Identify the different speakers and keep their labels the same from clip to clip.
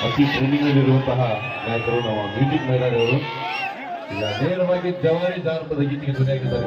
Speaker 1: ಅತಿ ಶ್ರೇಣಿಗಳಲ್ಲಿರುವಂತಹ ನಾಯಕರು ನಮ್ಮ ಮ್ಯೂಸಿಕ್ ಮಹಿಳೆಯವರು ಈಗ ನೇರವಾಗಿ ಜವಾರಿ ಜಾನಪದ ಗೀತೆಗೆ ಧ್ವನಿಯಾಗಿದ್ದಾರೆ.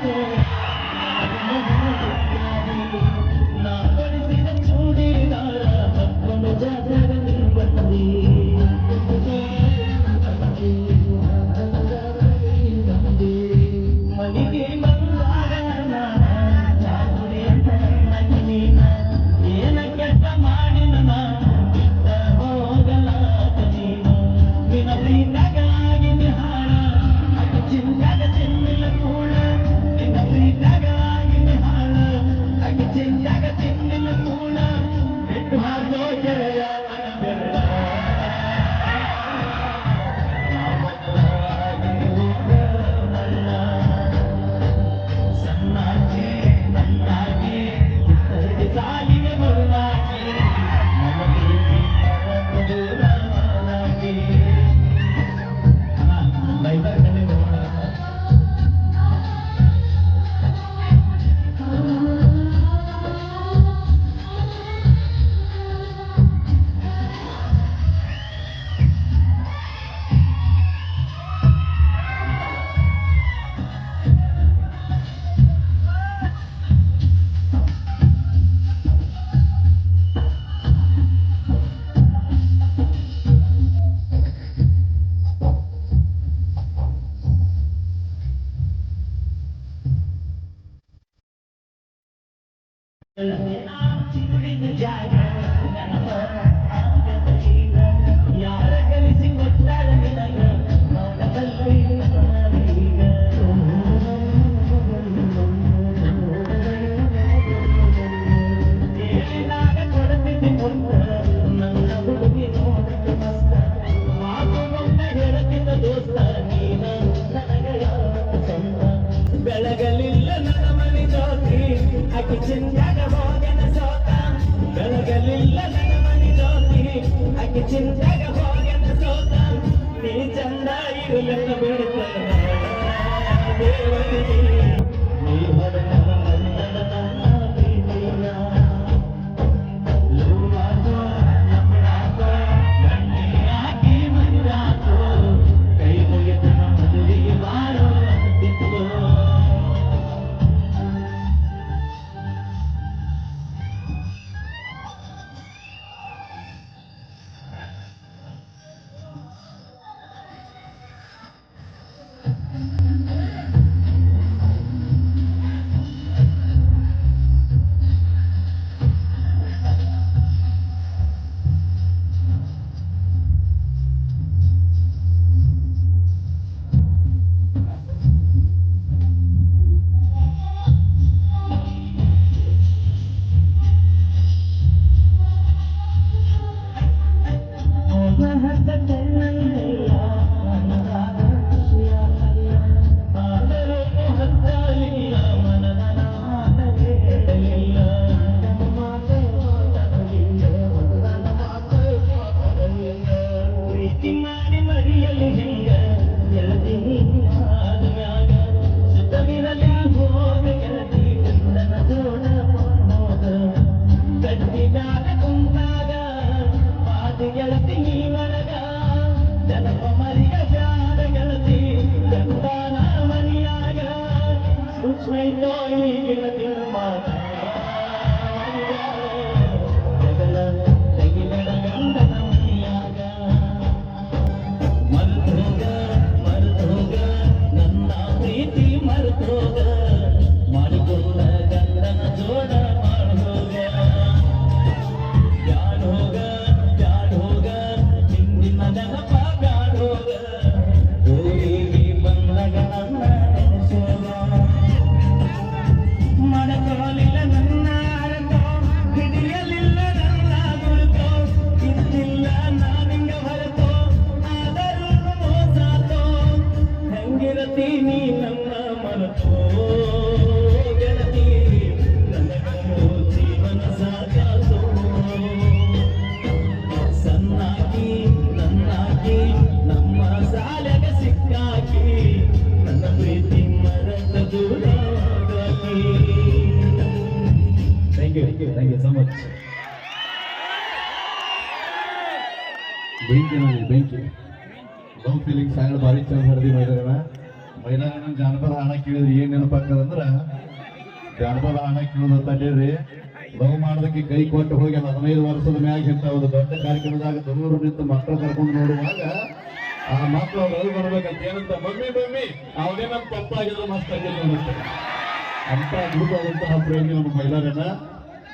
Speaker 2: Father ಬೆಳಗಲಿಲ್ಲ ನನ್ನ ಮನೆ ಜ್ಯೋತಿ ಅಕ್ಕಿ ಚಿಂತಾಗ kitchen.
Speaker 1: Thank you so much ಬೆಂಕಿ. ನೋಡಿ ಬೆಂಕಿ ಲವ್ ಫೀಲಿಂಗ್ ಸಾಂಗ್ ಭಾರಿ ಚಂದ ಹರಿದಿ ಮೈದಾನ ಮೈದಾನ ಜಾನಪದ ಹಾಡ ಕೇಳಿದ್ರೆ ಏನ್ ನೆನಪಾಗ್ತದಂದ್ರ, ಜಾನಪದ ಹಾಡ ಕೇಳೋದಂತ ಹೇಳ್ರಿ ಲವ್ ಮಾಡೋದಕ್ಕೆ ಕೈ ಕೊಟ್ಟು ಹೋಗಿ ಹದಿನೈದು ವರ್ಷದ ಮ್ಯಾಗ ಇಂಥ ಒಂದು ದೊಡ್ಡ ಕಾರ್ಯಕ್ರಮದಾಗ ದೂರ ನಿಂತು ಮಕ್ಕಳು ಕರ್ಕೊಂಡು ನೋಡುವಾಗ, ಆ ಮಕ್ಕಳು ಅವ್ರು ಬರ್ಬೇಕಂತ ಏನಂತ, ಮಮ್ಮಿ ಮಮ್ಮಿ! ಅವನೇನಂತ ತಪ್ಪಾಗಿದ್ರೆ ಮಸ್ತ್ ಆಗಿಲ್ಲ ಅಂತ ಅದ್ಭುತವಾದಂತಹ ಪ್ರೇಮಿ ನಮ್ಮ ಮೈಲಾರನ